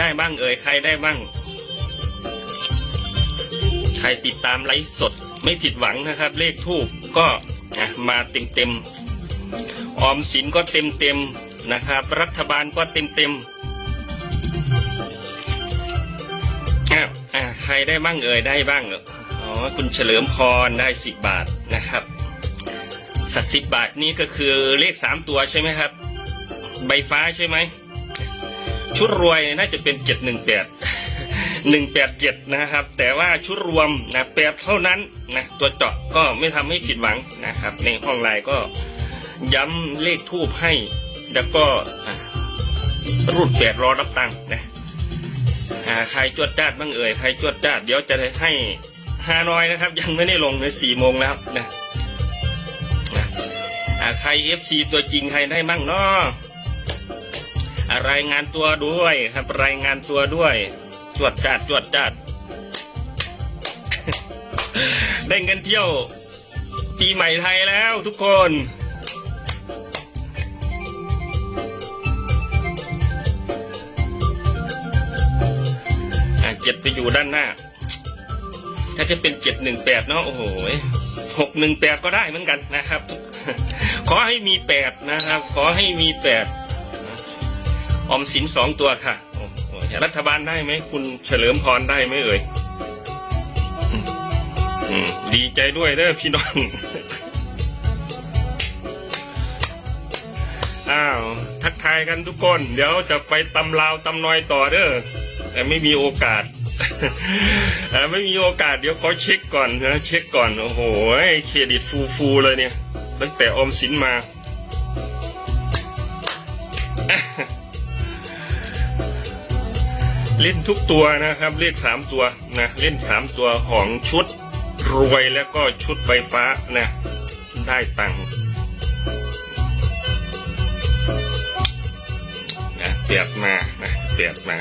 ได้บ้างเอ่ยใครได้บ้าง ใครติดตามไลฟ์สดไม่ผิดหวังนะครับ เลขทูบก็อะมาเต็มเต็มออมสินก็เต็มเต็มนะครับ รัฐบาลก็เต็มเต็มอ้าวใครได้บ้างเอ่ยได้บ้างหรออ๋อคุณเฉลิมพรได้สิบบาทนะครับ สักสิบบาทนี้ก็คือเลขสามตัวใช่ไหมครับ ใบฟ้าใช่ไหม ชุดรวยน่าจะเป็นเจ็ดหนึ่งแปดหนึ่งแปดเจ็ดนะครับ แต่ว่าชุดรวมนะแปดเท่านั้นนะตัวเจาะก็ไม่ทำให้ผิดหวังนะครับ ในห้องไลน์ก็ย้ำเลขทูบให้ แล้วก็อะรูดแปดรอรับตังค์นะใครจวดจ้าดบ้างเอ่ยใครจวดจ้าดเดี๋ยวจะให้ฮานอยนะครับ ยังไม่ได้ลงในสี่โมงแล้วนะนะใครเอฟซีตัวจริงใครได้บ้างเนาะ รายงานตัวด้วยครับรายงานตัวด้วยจวดจัดจวดจัด ได้เงินเที่ยวปีใหม่ไทยแล้วทุกคนเจ็ดไปอยู่ด้านหน้า ถ้าจะเป็นเจ็ดหนึ่งแปดเนาะโอ้โหหกหนึ่งแปดก็ได้เหมือนกันนะครับ ขอให้มีแปดนะครับ ขอให้มีแปด ออมสินสองตัวค่ะ รัฐบาลได้ไหมคุณเฉลิมพรได้ไหมเอ่ยอดีใจด้วยเด้อพี่น้อง อ้าว ทักทายกันทุกคน เดี๋ยวจะไปตำลาวตำนอยต่อเด้อแต่ไม่มีโอกาสเอ่ไม่มีโอกาสเดี๋ยวขอเช็คก่อนนะเช็คก่อน โอ้โหเครดิตฟูๆเลยเนี่ย ตั้งแต่ออมสินมา เล่นทุกตัวนะครับ เลขสามตัวนะเล่นสามตัวของชุดรวยแล้วก็ชุดไฟฟ้านะได้ตังค์นะเปียกมานะเปียกมา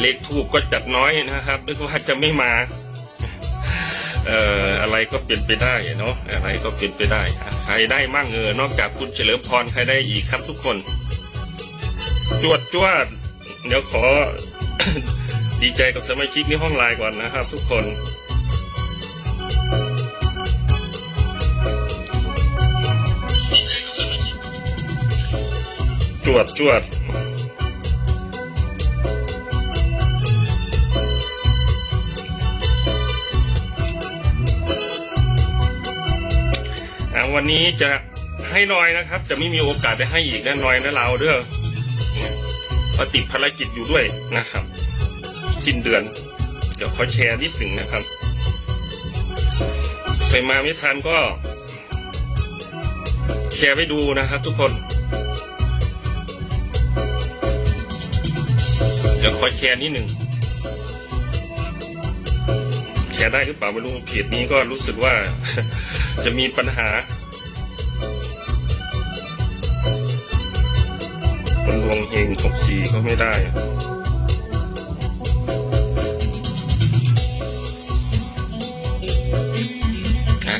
เลขทูบก็จัดน้อยนะครับนึกว่าจะไม่มาเอ่ออะไรก็เปลี่ยนไปได้เนาะอะไรก็เปลี่ยนไปได้ ใครได้มั่งเออนอกจากคุณเฉลิมพรใครได้อีกครับทุกคน จวดจวดเดี๋ยวขอ ดีใจกับสมาชิกในห้องไลน์ก่อนนะครับ ทุกคนจวดจวดวันนี้จะให้น้อยนะครับ จะไม่มีโอกาสได้ให้อีกแน่นอยนะเราเด้อ ก็ติดภารกิจอยู่ด้วยนะครับ สิ้นเดือน เดี๋ยวขอแชร์นิดหนึ่งนะครับ ไปมาไม่ทันก็ แชร์ไปดูนะครับ ทุกคน เดี๋ยวขอแชร์นิดหนึ่งแชร์ได้หรือเปล่าไม่รู้เพจนี้ก็รู้สึกว่าจะมีปัญหา คนดวงเฮงหกสี่ก็ไม่ได้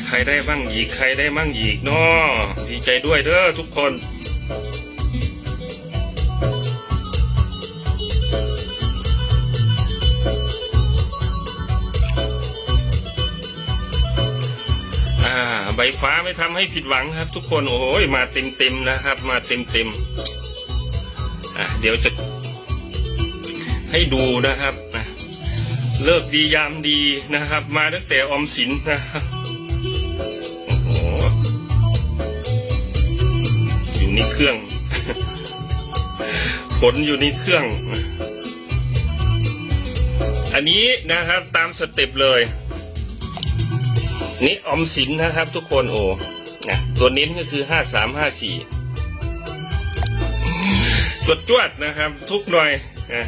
ใครได้บ้างอีกใครได้บ้างอีกเนาะดีใจด้วยเด้อทุกคนอ่าใบฟ้าไม่ทำให้ผิดหวังครับ ทุกคนโอ้ยมาเต็มเต็มนะครับ มาเต็มเต็ม อะเดี๋ยวจะให้ดูนะครับเลิกดียามดีนะครับ มาตั้งแต่ออมสินนะครับโอ้โหอยู่ในเครื่องขนอยู่ในเครื่อง อันนี้นะครับตามสเต็ปเลย นี่ออมสินนะครับทุกคนโอ้ตัวเน้นก็คือห้าสามห้าสี่ จวดจวดๆนะครับ ทุกหน่วยนะ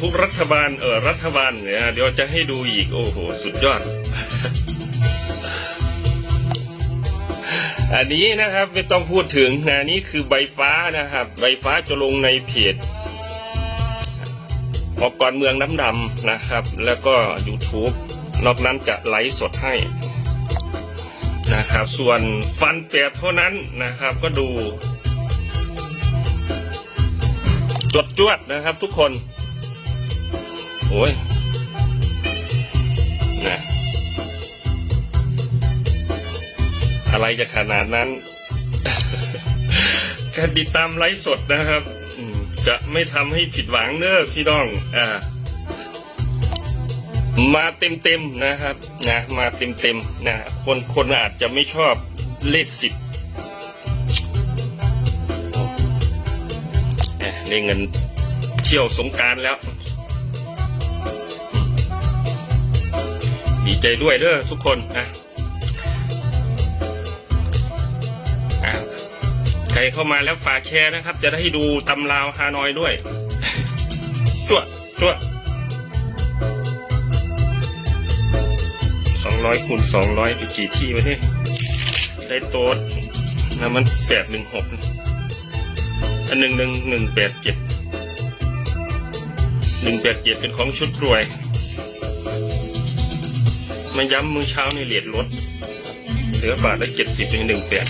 ทุกรัฐบาลเออรัฐบาลเนี่ยเดี๋ยวจะให้ดูอีกโอ้โหสุดยอด อันนี้นะครับไม่ต้องพูดถึงนะนี่คือใบฟ้านะครับ ใบฟ้าจะลงในเพจออกก่อนเมืองน้ำดำนะครับ แล้วก็ YouTube นอกนั้นจะไลฟ์สดให้นะครับ ส่วนฟันแปดเท่านั้นนะครับก็ดู จวดจวดนะครับทุกคน โอ้ยนะอะไรจะขนาดนั้น การติดตามไลฟ์สดนะครับ จะไม่ทำให้ผิดหวังเนอะพี่น้อง อ่า มาเต็มเต็มๆนะครับ นะ มาเต็มเต็มๆนะ คนคนอาจจะไม่ชอบเลขสิบ ได้เงินเที่ยวสงการแล้ว ดีใจด้วยเด้อทุกคนนะอะใครเข้ามาแล้วฝากแชร์นะครับ จะได้ให้ดูตำราวฮานอยด้วยจั่วจั่วสองร้อยคูณสองร้อยไปกี่ที่วะเนี่ยได้โต๊ดนะมันแปดหนึ่งหก หนึ่งหนึ่งหนึ่งแปดเจ็ดหนึ่งแปดเจ็ดเป็นของชุดรวย มาย้ำมือเช้าในเหรียญลดเหลือบาทละเจ็ดสิบเป็นหนึ่งแปด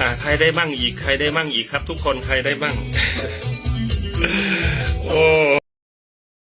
อ่าใครได้บ้างอีกใครได้บ้างอีกครับ ทุกคนใครได้บ้าง โอ้